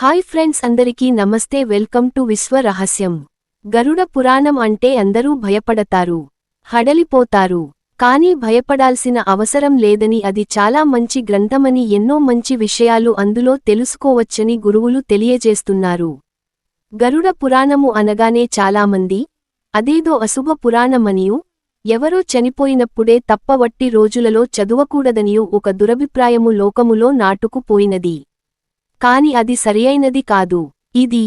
Hi friends అందరికీ నమస్తే welcome to విశ్వ రహస్యం. గరుడ పురాణం అంటే అందరూ భయపడతారు హడలిపోతారు. కానీ భయపడాల్సిన అవసరం లేదని అది చాలా మంచి గ్రంథమని ఎన్నో మంచి విషయాలు అందులో తెలుసుకోవచ్చని గురువులు తెలియజేస్తున్నారు. గరుడ పురాణము అనగానే చాలామంది అదేదో అశుభ పురాణమనియు ఎవరో చనిపోయినప్పుడే తప్పవట్టి రోజులలో చదువకూడదనియు ఒక దురభిప్రాయము లోకములో నాటుకుపోయినది. కాని అది సరియైనది కాదు. ఇది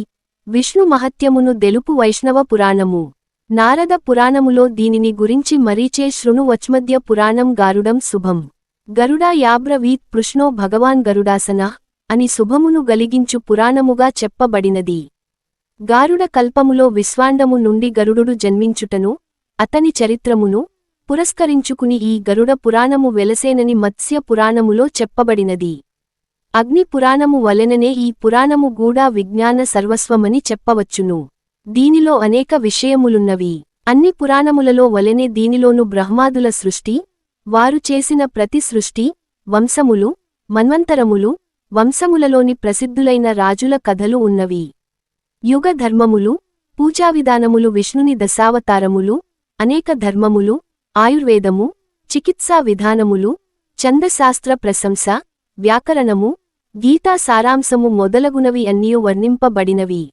విష్ణు మహత్యమును దెలుపు వైష్ణవ పురాణము. నారద పురాణములో దీనిని గురించి మరీచే శృణు వచ్మద్య పురాణం గారుడం శుభం. గరుడా యాబ్రవీత్ పృష్ణో భగవాన్ గరుడాసన అని శుభమును గలిగించు పురాణముగా చెప్పబడినది. గారుడ కల్పములో విశ్వాండము నుండి గరుడు జన్మించుటను అతని చరిత్రమును పురస్కరించుకుని ఈ గరుడ పురాణము వెలసేనని మత్స్య పురాణములో చెప్పబడినది. అగ్ని పురాణము వలెననే ఈ పురాణము గూడా విజ్ఞాన సర్వస్వమని చెప్పవచ్చును. దీనిలో అనేక విషయములున్నవి. అన్ని పురాణములలో వలెనే దీనిలోను బ్రహ్మాదుల సృష్టి వారు చేసిన ప్రతి సృష్టి వంశములు మన్వంతరములు వంశములలోని ప్రసిద్ధులైన రాజుల కథలు ఉన్నవి. యుగ ధర్మములు పూజావిధానములు విష్ణుని దశావతారములు అనేక ధర్మములు ఆయుర్వేదము చికిత్సా విధానములు ఛందశాస్త్ర ప్రశంస వ్యాకరణము గీతా సారాంశము మొదలగునవి అన్నీ వర్ణింపబడినవి.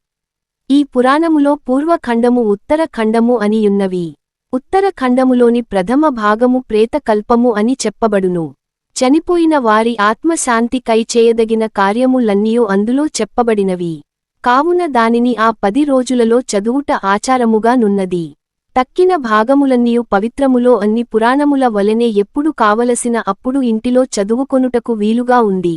ఈ పురాణములో పూర్వఖండము ఉత్తరఖండము అనియున్నవి ఉత్తరఖండములోని ప్రథమ భాగము ప్రేతకల్పము అని చెప్పబడును. చనిపోయిన వారి ఆత్మశాంతికై చేయదగిన కార్యములన్నీయూ అందులో చెప్పబడినవి. కావున దానిని ఆ పది రోజులలో చదువుట ఆచారముగా నున్నది. తక్కిన భాగములన్నీయు పవిత్రములో అన్ని పురాణముల వలనే ఎప్పుడు కావలసిన అప్పుడు ఇంటిలో చదువుకొనుటకు వీలుగా ఉంది.